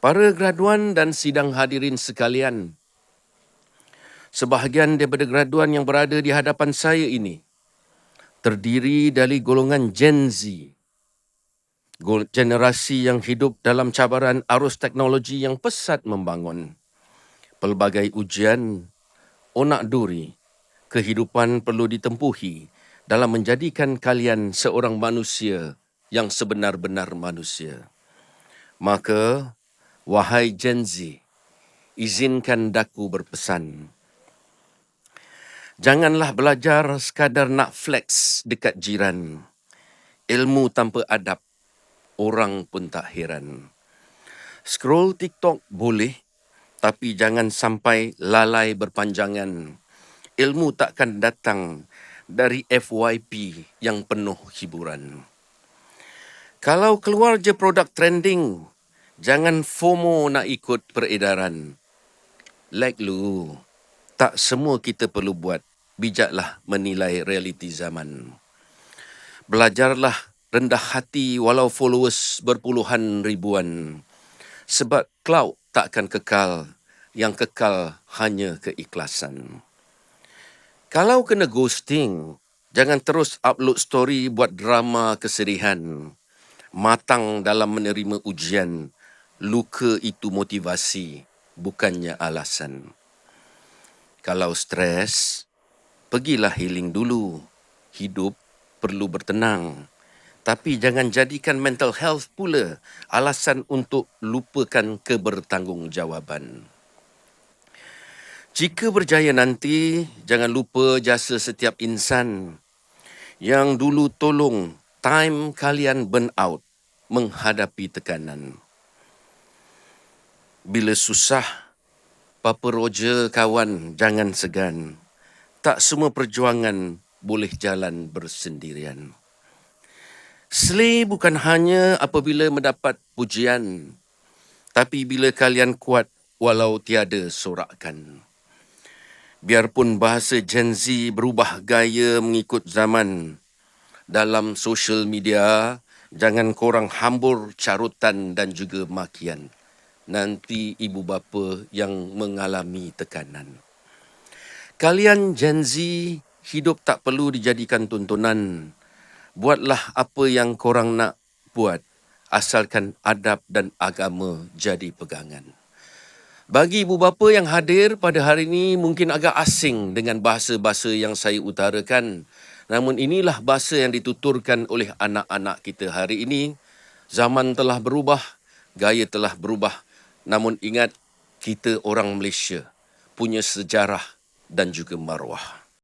Para graduan dan sidang hadirin sekalian, sebahagian daripada graduan yang berada di hadapan saya ini terdiri dari golongan Gen Z, generasi yang hidup dalam cabaran arus teknologi yang pesat membangun. Pelbagai ujian, onak duri, kehidupan perlu ditempuhi dalam menjadikan kalian seorang manusia yang sebenar-benar manusia. Maka, wahai Gen Z, izinkan daku berpesan. Janganlah belajar sekadar nak flex dekat jiran. Ilmu tanpa adab, orang pun tak heran. Scroll TikTok boleh, tapi jangan sampai lalai berpanjangan. Ilmu takkan datang dari FYP yang penuh hiburan. Kalau keluar je produk trending, Jangan FOMO nak ikut peredaran. Like lu, tak semua kita perlu buat. Bijaklah menilai realiti zaman. Belajarlah rendah hati walau followers berpuluhan ribuan. Sebab cloud takkan kekal. Yang kekal hanya keikhlasan. Kalau kena ghosting, jangan terus upload story buat drama kesedihan. Matang dalam menerima ujian luka itu motivasi, bukannya alasan. Kalau stres, pergilah healing dulu. Hidup perlu bertenang. Tapi jangan jadikan mental health pula alasan untuk lupakan kebertanggungjawaban. Jika berjaya nanti, jangan lupa jasa setiap insan yang dulu tolong time kalian burn out menghadapi tekanan. Bila susah, Papa Roger kawan jangan segan. Tak semua perjuangan boleh jalan bersendirian. Slay bukan hanya apabila mendapat pujian, tapi bila kalian kuat walau tiada sorakan. Biarpun bahasa Gen Z berubah gaya mengikut zaman, dalam social media, jangan korang hambur carutan dan juga makian nanti ibu bapa yang mengalami tekanan. Kalian Gen Z hidup tak perlu dijadikan tontonan. Buatlah apa yang korang nak buat asalkan adab dan agama jadi pegangan. Bagi ibu bapa yang hadir pada hari ini mungkin agak asing dengan bahasa-bahasa yang saya utarakan. Namun inilah bahasa yang dituturkan oleh anak-anak kita hari ini. Zaman telah berubah, gaya telah berubah. Namun ingat, kita orang Malaysia punya sejarah dan juga maruah.